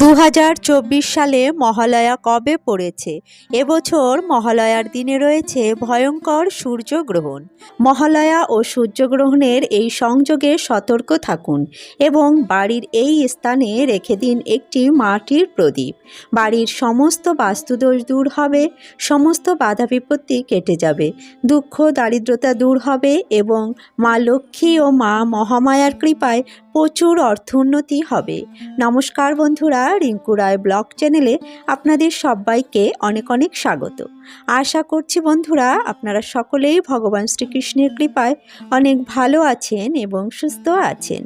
দু হাজার চব্বিশ সালে মহালয়া কবে পড়েছে? এবছর মহালয়ার দিনে রয়েছে ভয়ঙ্কর সূর্যগ্রহণ। মহালয়া ও সূর্যগ্রহণের এই সংযোগে সতর্ক থাকুন এবং বাড়ির এই স্থানে রেখে দিন একটি মাটির প্রদীপ। বাড়ির সমস্ত বাস্তুদোষ দূর হবে, সমস্ত বাধা বিপত্তি কেটে যাবে দুঃখ দারিদ্রতা দূর হবে এবং মা লক্ষ্মী ও মা মহামায়ার কৃপায় প্রচুর অর্থ উন্নতি হবে। নমস্কার বন্ধুরা, রিঙ্কু রায় ব্লগ চ্যানেলে আপনাদের সবাইকে অনেক অনেক স্বাগত। আশা করছি বন্ধুরা, আপনারা সকলেই ভগবান শ্রীকৃষ্ণের কৃপায় অনেক ভালো আছেন এবং সুস্থ আছেন।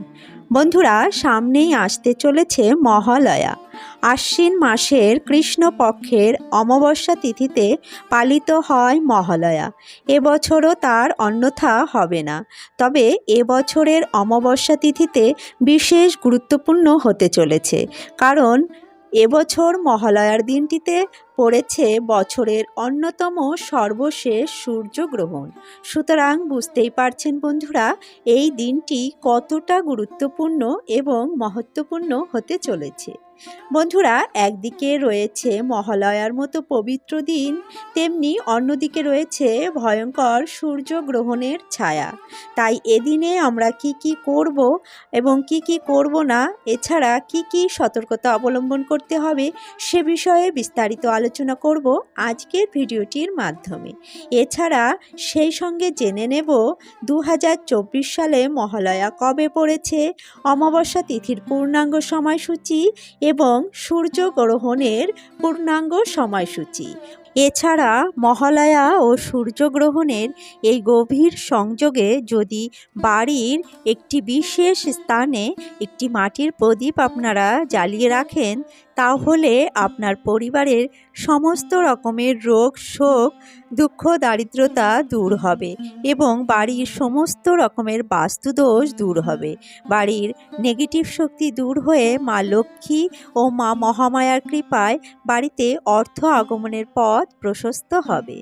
বন্ধুরা, সামনেই আসতে চলেছে মহালয়া। আশ্বিন মাসের কৃষ্ণপক্ষের অমাবস্যা তিথিতে পালিত হয় মহালয়া। এবছরও তার অন্যথা হবে না। তবে এবছরের অমাবস্যা তিথিতে বিশেষ গুরুত্বপূর্ণ হতে চলেছে। কারণ এবছর মহালয়ার দিনটিতে পড়েছে বছরের অন্যতম সর্বশেষ সূর্যগ্রহণ। সুতরাং বুঝতেই পারছেন বন্ধুরা, এই দিনটি কতটা গুরুত্বপূর্ণ এবং মহত্বপূর্ণ হতে চলেছে। বন্ধুরা, একদিকে রয়েছে মহালয়ার মতো পবিত্র দিন, তেমনি অন্যদিকে রয়েছে ভয়ঙ্কর সূর্য গ্রহণের ছায়া। তাই এদিনে আমরা কি কি করব এবং কি কি করব না, এছাড়া কি কি সতর্কতা অবলম্বন করতে হবে, সে বিষয়ে বিস্তারিত আলোচনা করব আজকের ভিডিওটির মাধ্যমে। এছাড়া সেই সঙ্গে জেনে নেব দু হাজার চব্বিশ সালে মহালয়া কবে পড়েছে, অমাবস্যা তিথির পূর্ণাঙ্গ সময়সূচি এবং সূর্যগ্রহণের পূর্ণাঙ্গ সময়সূচি। এছাড়া মহালয়া ও সূর্যগ্রহণের এই গভীর সংযোগে যদি বাড়ির একটি বিশেষ স্থানে একটি মাটির প্রদীপ আপনারা জ্বালিয়ে রাখেন তাহলে আপনার পরিবারের সমস্ত রকমের রোগ, শোক, দুঃখ, দারিদ্রতা দূর হবে এবং বাড়ির সমস্ত রকমের বাস্তুদোষ দূর হবে। বাড়ির নেগেটিভ শক্তি দূর হয়ে মা লক্ষ্মী ও মা মহামায়ার কৃপায় বাড়িতে অর্থ আগমনের পথ প্রশস্ত হবে।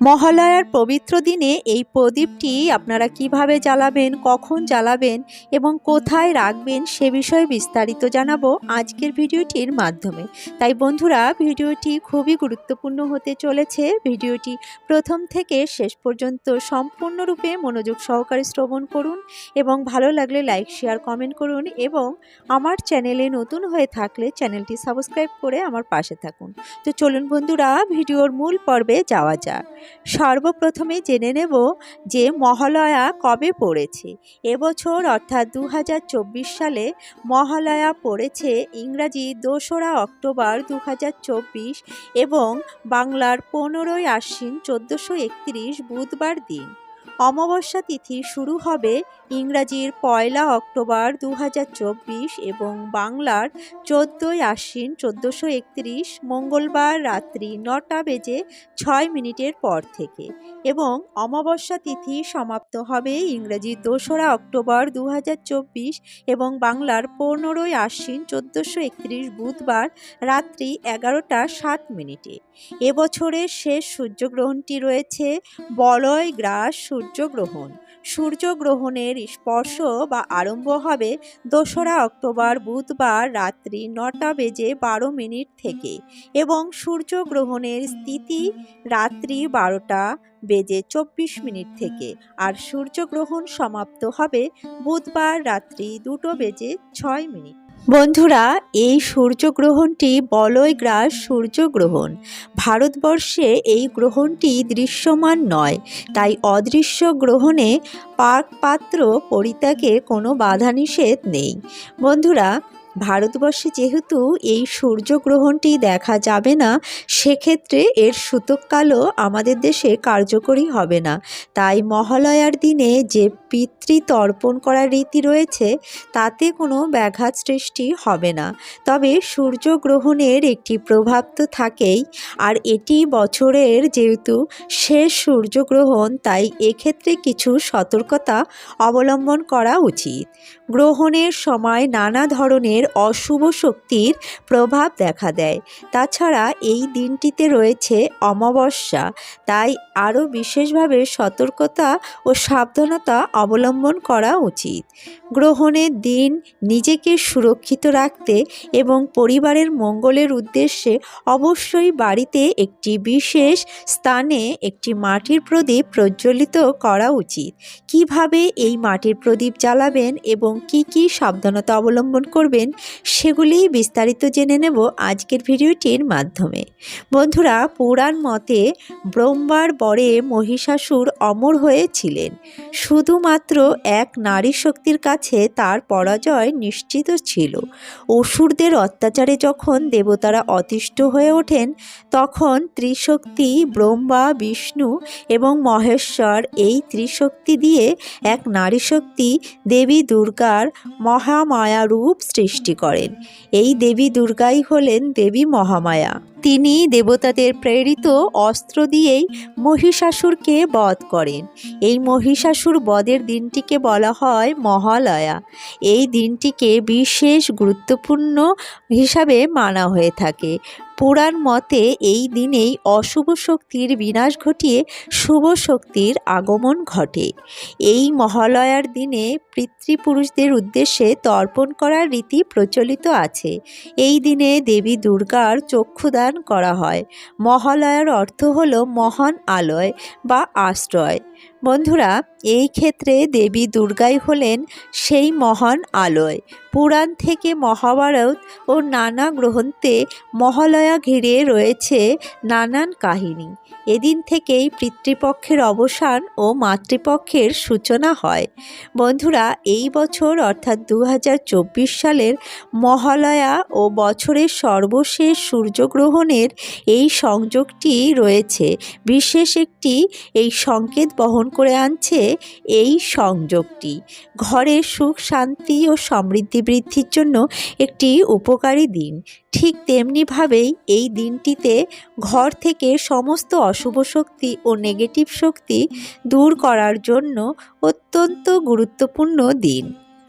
মহালয়ার পবিত্র দিনে এই প্রদীপটি আপনারা কীভাবে জ্বালাবেন, কখন জ্বালাবেন এবং কোথায় রাখবেন সে বিষয়ে বিস্তারিত জানাব আজকের ভিডিওটির মাধ্যমে। তাই বন্ধুরা, ভিডিওটি খুবই গুরুত্বপূর্ণ হতে চলেছে। ভিডিওটি প্রথম থেকে শেষ পর্যন্ত সম্পূর্ণরূপে মনোযোগ সহকারে শ্রবণ করুন এবং ভালো লাগলে লাইক, শেয়ার, কমেন্ট করুন এবং আমার চ্যানেলে নতুন হয়ে থাকলে চ্যানেলটি সাবস্ক্রাইব করে আমার পাশে থাকুন। তো চলুন বন্ধুরা, ভিডিওর মূল পর্বে যাওয়া যাক। সর্বপ্রথমে জেনে নেব যে মহালয়া কবে পড়েছে। এবছর অর্থাৎ দু হাজার চব্বিশ সালে মহালয়া পড়েছে ইংরাজি দোসরা অক্টোবর দু হাজার চব্বিশ এবং বাংলার পনেরোই আশ্বিন চোদ্দোশো বুধবার দিন। অমাবস্যা তিথি শুরু হবে ইংরাজির পয়লা অক্টোবর দু হাজার চব্বিশ এবং বাংলার চোদ্দোই আশ্বিন চোদ্দোশো একত্রিশ মঙ্গলবার রাত্রি নটা বেজে ছয় মিনিটের পর থেকে এবং অমাবস্যা তিথি সমাপ্ত হবে ইংরাজির দোসরা অক্টোবর দু হাজার চব্বিশ এবং বাংলার পনেরোই আশ্বিন চোদ্দোশো একত্রিশ বুধবার রাত্রি এগারোটা সাত মিনিটে। এবছরের শেষ সূর্যগ্রহণটি রয়েছে বলয় গ্রাস সূর্যগ্রহণ। সূর্যগ্রহণের স্পর্শ বা আরম্ভ হবে দোসরা অক্টোবর বুধবার রাত্রি নটা বেজে বারো মিনিট থেকে এবং সূর্যগ্রহণের স্থিতি রাত্রি বারোটা বেজে চব্বিশ মিনিট থেকে। আর সূর্যগ্রহণ সমাপ্ত হবে বুধবার রাত্রি দুটো বেজে ছয় মিনিট। বন্ধুরা, এই সূর্যগ্রহণটি বলয় গ্রাস সূর্যগ্রহণ। ভারতবর্ষে এই গ্রহণটি দৃশ্যমান নয়, তাই অদৃশ্য গ্রহণে পাকপাত্র পরিত্যাগে কোনো বাধা নিষেধ নেই। বন্ধুরা ভারতবর্ষে যেহেতু এই সূর্যগ্রহণটি দেখা যাবে না, সেক্ষেত্রে এর সূতককালও আমাদের দেশে কার্যকরী হবে না। তাই মহালয়ার দিনে যে পিতৃতর্পণ করার রীতি রয়েছে, তাতে কোনো ব্যাঘাত সৃষ্টি হবে না। তবে সূর্যগ্রহণের একটি প্রভাব তো থাকেই, আর এটি বছরের যেহেতু শেষ সূর্যগ্রহণ, তাই এক্ষেত্রে কিছু সতর্কতা অবলম্বন করা উচিত। গ্রহণের সময় নানা ধরনের অশুভ শক্তির প্রভাব দেখা দেয়। তাছাড়া এই দিনটিতে রয়েছে অমাবস্যা, তাই আরও বিশেষভাবে সতর্কতা ও সাবধানতা অবলম্বন করা উচিত। গ্রহণের দিন নিজেকে সুরক্ষিত রাখতে এবং পরিবারের মঙ্গলের উদ্দেশ্যে অবশ্যই বাড়িতে একটি বিশেষ স্থানে একটি মাটির প্রদীপ প্রজ্বলিত করা উচিত। কীভাবে এই মাটির প্রদীপ জ্বালাবেন এবং কি কি সাবধানতা অবলম্বন করবেন সেগুলি বিস্তারিত জেনে নেব আজকের ভিডিওটির মাধ্যমে। বন্ধুরা, পুরাণ মতে ব্রহ্মার বরে মহিষাসুর অমর হয়েছিলেন শুধুমাত্র এক নারী শক্তির কাছে তার পরাজয় নিশ্চিত ছিল। অসুরদের অত্যাচারে যখন দেবতারা অতিষ্ঠ হয়ে ওঠেন, তখন ত্রিশক্তি, ব্রহ্মা, বিষ্ণু এবং মহেশ্বর এই ত্রিশক্তি দিয়ে এক নারী শক্তি দেবী দুর্গার মহামায়া রূপ সৃষ্টি করেন। এই দেবী দুর্গাই হলেন দেবী মহামায়া। তিনি দেবতাদের প্রেরিত অস্ত্র দিয়েই মহিষাসুরকে বধ করেন। এই মহিষাসুর বধের দিনটিকে বলা হয় মহালয়া। এই দিনটিকে বিশেষ গুরুত্বপূর্ণ হিসাবে মানা হয়ে থাকে। পুরাণ মতে এই দিনেই অশুভ শক্তির বিনাশ ঘটিয়ে শুভ শক্তির আগমন ঘটে। এই মহালয়ার দিনে পিতৃপুরুষদের উদ্দেশ্যে তর্পণ করার রীতি প্রচলিত আছে। এই দিনে দেবী দুর্গার চক্ষুদান করা হয়। মহালয়ার অর্থ হল মহান আলয় বা আশ্রয়। বন্ধুরা, এই ক্ষেত্রে দেবী দুর্গাই হলেন সেই মহান আলয়। পুরাণ থেকে মহাভারত ও নানা গ্রন্থে মহালয়া ঘিরে রয়েছে নানান কাহিনী। এদিন থেকেই পিতৃপক্ষের অবসান ও মাতৃপক্ষের সূচনা হয়। বন্ধুরা, এই বছর অর্থাৎ দু হাজার চব্বিশ সালের মহালয়া ও বছরের সর্বশেষ সূর্যগ্রহণের এই সংযোগটি রয়েছে। বিশেষ একটি এই সংকেত বহন করে আনছে এই সংযোগটি। ঘরের সুখ, শান্তি ও সমৃদ্ধি বৃদ্ধির জন্য একটি উপকারী দিন। ঠিক তেমনিভাবেই এই দিনটিতে ঘর থেকে সমস্ত অশুভ শক্তি ও নেগেটিভ শক্তি দূর করার জন্য অত্যন্ত গুরুত্বপূর্ণ দিন।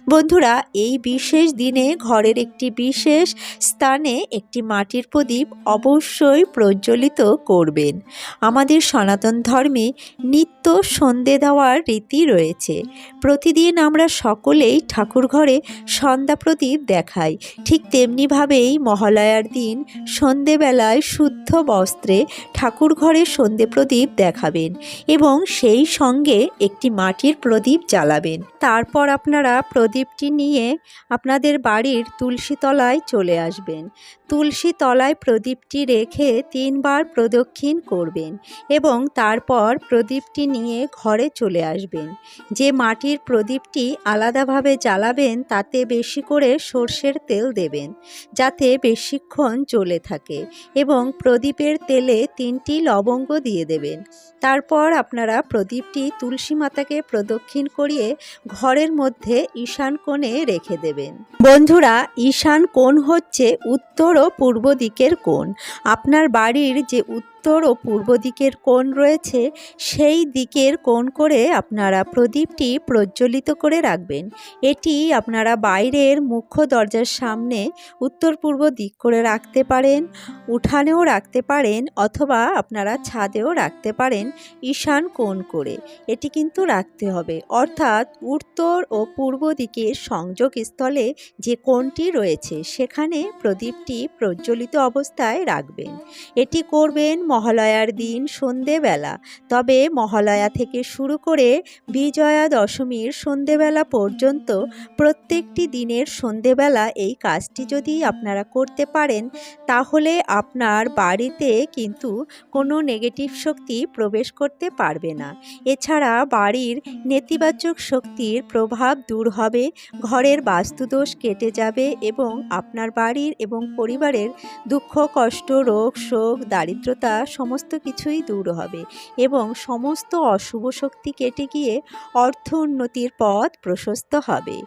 বন্ধুরা, এই বিশেষ দিনে ঘরের একটি বিশেষ স্থানে একটি মাটির প্রদীপ অবশ্যই প্রজ্বলিত করবেন। আমাদের সনাতন ধর্মে নিত্য সন্ধে দেওয়ার রীতি রয়েছে। প্রতিদিন আমরা সকলেই ঠাকুর ঘরে সন্ধ্যা প্রদীপ দেখাই। ঠিক তেমনিভাবেই মহালয়ার দিন সন্ধেবেলায় শুদ্ধ বস্ত্রে ঠাকুর ঘরে সন্ধে প্রদীপ দেখাবেন এবং সেই সঙ্গে একটি মাটির প্রদীপ জ্বালাবেন। তারপর আপনারা প্রদীপটি নিয়ে আপনাদের বাড়ির তুলসীতলায় চলে আসবেন। তুলসী তলায় প্রদীপটি রেখে তিনবার প্রদক্ষিণ করবেন এবং তারপর প্রদীপটি নিয়ে ঘরে চলে আসবেন। যে মাটির প্রদীপটি আলাদাভাবে জ্বালাবেন, তাতে বেশি করে সর্ষের তেল দেবেন, যাতে বেশিক্ষণ জ্বলে থাকে এবং প্রদীপের তেলে তিনটি লবঙ্গ দিয়ে দেবেন। তারপর আপনারা প্রদীপটি তুলসী মাতাকে প্রদক্ষিণ করিয়ে ঘরের মধ্যে ঈশান কোণে রেখে দেবেন। বন্ধুরা, ঈশান কোণ হচ্ছে উত্তর পূর্ব দিকের কোণ। আপনার বাড়ির যে উত্তর ও পূর্ব দিকের কোণ রয়েছে, সেই দিকের কোণ করে আপনারা প্রদীপটি প্রজ্বলিত করে রাখবেন। এটি আপনারা বাইরের মুখ্য দরজার সামনে উত্তর পূর্ব দিক করে রাখতে পারেন, উঠানেও রাখতে পারেন অথবা আপনারা ছাদেও রাখতে পারেন ঈশান কোণ করে। এটি কিন্তু রাখতে হবে। অর্থাৎ উত্তর ও পূর্ব দিকের সংযোগস্থলে যে কোণটি রয়েছে, সেখানে প্রদীপটি প্রজ্বলিত অবস্থায় রাখবেন। এটি করবেন মহালয়ার দিন সন্ধেবেলা। তবে মহালয়া থেকে শুরু করে বিজয়া দশমীর সন্ধেবেলা পর্যন্ত প্রত্যেকটি দিনের সন্ধেবেলা এই কাজটি যদি আপনারা করতে পারেন, তাহলে আপনার বাড়িতে কিন্তু কোনো নেগেটিভ শক্তি প্রবেশ করতে পারবে না। এছাড়া বাড়ির নেতিবাচক শক্তির প্রভাব দূর হবে, ঘরের বাস্তুদোষ কেটে যাবে এবং আপনার বাড়ির এবং পরিবারের দুঃখ, কষ্ট, রোগ, শোক, দারিদ্রতা সমস্ত কিছুই দূর হবে এবং সমস্ত অশুভ শক্তি কেটে গিয়ে অর্থ উন্নতির পথ প্রশস্ত হবে।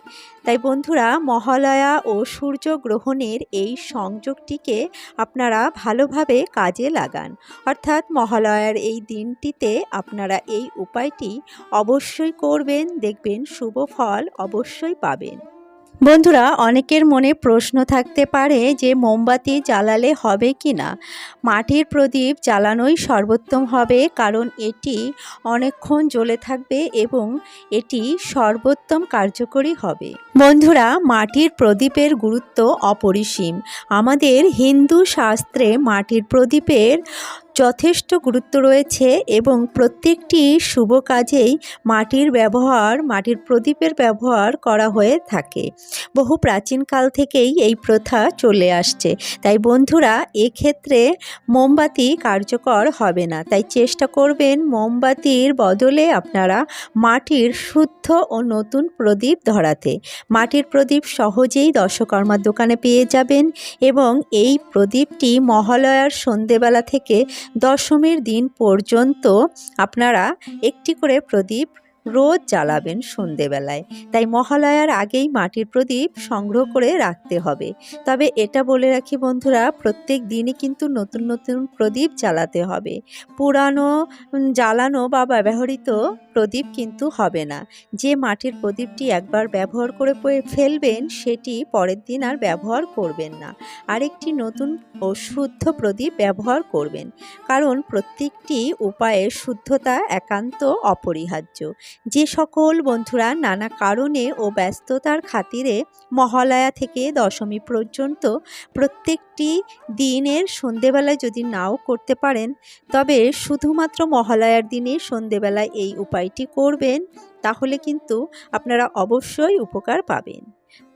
তাই বন্ধুরা, মহালয়া ও সূর্য গ্রহণের এই সংযোগটিকে আপনারা ভালোভাবে কাজে লাগান। অর্থাৎ মহালয়ার এই দিনটিতে আপনারা এই উপায়টি অবশ্যই করবেন, দেখবেন শুভ ফল অবশ্যই পাবেন। বন্ধুরা, অনেকের মনে প্রশ্ন থাকতে পারে যে মোমবাতি জ্বালালে হবে কি না? মাটির প্রদীপ জ্বালানোই সর্বোত্তম হবে, কারণ এটি অনেকক্ষণ জ্বলে থাকবে এবং এটি সর্বোত্তম কার্যকরী হবে। বন্ধুরা, মাটির প্রদীপের গুরুত্ব অপরিসীম। আমাদের হিন্দু শাস্ত্রে মাটির প্রদীপের যথেষ্ট গুরুত্ব রয়েছে এবং প্রত্যেকটি শুভ কাজেই মাটির ব্যবহার, মাটির প্রদীপের ব্যবহার করা হয়ে থাকে। বহু প্রাচীনকাল থেকেই এই প্রথা চলে আসছে। তাই বন্ধুরা, এক্ষেত্রে মোমবাতি কার্যকর হবে না। তাই চেষ্টা করবেন মোমবাতির বদলে আপনারা মাটির শুদ্ধ ও নতুন প্রদীপ ধরাতে। মাটির প্রদীপ সহজেই দর্শকর্মার দোকানে পেয়ে যাবেন এবং এই প্রদীপটি মহালয়ার সন্ধেবেলা থেকে দশমীর দিন পর্যন্ত আপনারা একটি করে প্রদীপ রোজ জ্বালাবেন সন্ধেবেলায়। তাই মহালয়ার আগেই মাটির প্রদীপ সংগ্রহ করে রাখতে হবে। তবে এটা বলে রাখি বন্ধুরা, প্রত্যেক দিনই কিন্তু নতুন নতুন প্রদীপ জ্বালাতে হবে। পুরানো জ্বালানো বা ব্যবহৃত প্রদীপ কিন্তু হবে না। যে মাটির প্রদীপটি একবার ব্যবহার করে ফেলবেন, সেটি পরের দিন আর ব্যবহার করবেন না। আরেকটি নতুন ও শুদ্ধ প্রদীপ ব্যবহার করবেন। কারণ প্রত্যেকটি উপায়ে শুদ্ধতা একান্ত অপরিহার্য। যে সকল বন্ধুরা নানা কারণে ও ব্যস্ততার খাতিরে মহালয়া থেকে দশমী পর্যন্ত প্রত্যেকটি দিনের সন্ধেবেলায় যদি নাও করতে পারেন, তবে শুধুমাত্র মহালয়ার দিনে সন্ধেবেলায় এই উপায়টি করবেন, তাহলে কিন্তু আপনারা অবশ্যই উপকার পাবেন।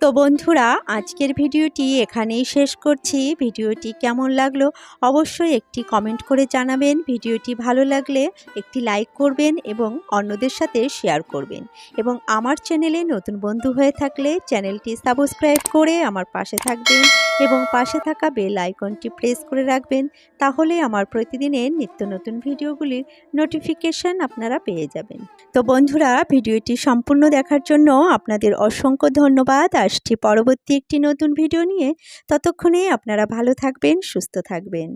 তো বন্ধুরা, আজকের ভিডিওটি এখানেই শেষ করছি। ভিডিওটি কেমন লাগল অবশ্যই একটি কমেন্ট করে জানাবেন। ভিডিওটি ভালো লাগলে একটি লাইক করবেন এবং অন্যদের সাথে শেয়ার করবেন। এবং আমার চ্যানেলে নতুন বন্ধু হয়ে থাকলে চ্যানেলটি সাবস্ক্রাইব করে আমার পাশে থাকবেন এবং পাশে থাকা বেল আইকনটি প্রেস করে রাখবেন। তাহলে আমার প্রতিদিনের নিত্য নতুন ভিডিওগুলির নোটিফিকেশান আপনারা পেয়ে যাবেন। তো বন্ধুরা, ভিডিওটি সম্পূর্ণ দেখার জন্য আপনাদের অসংখ্য ধন্যবাদ। আসছি পরবর্তী একটি নতুন ভিডিও নিয়ে। ততক্ষণে আপনারা ভালো থাকবেন সুস্থ থাকবেন।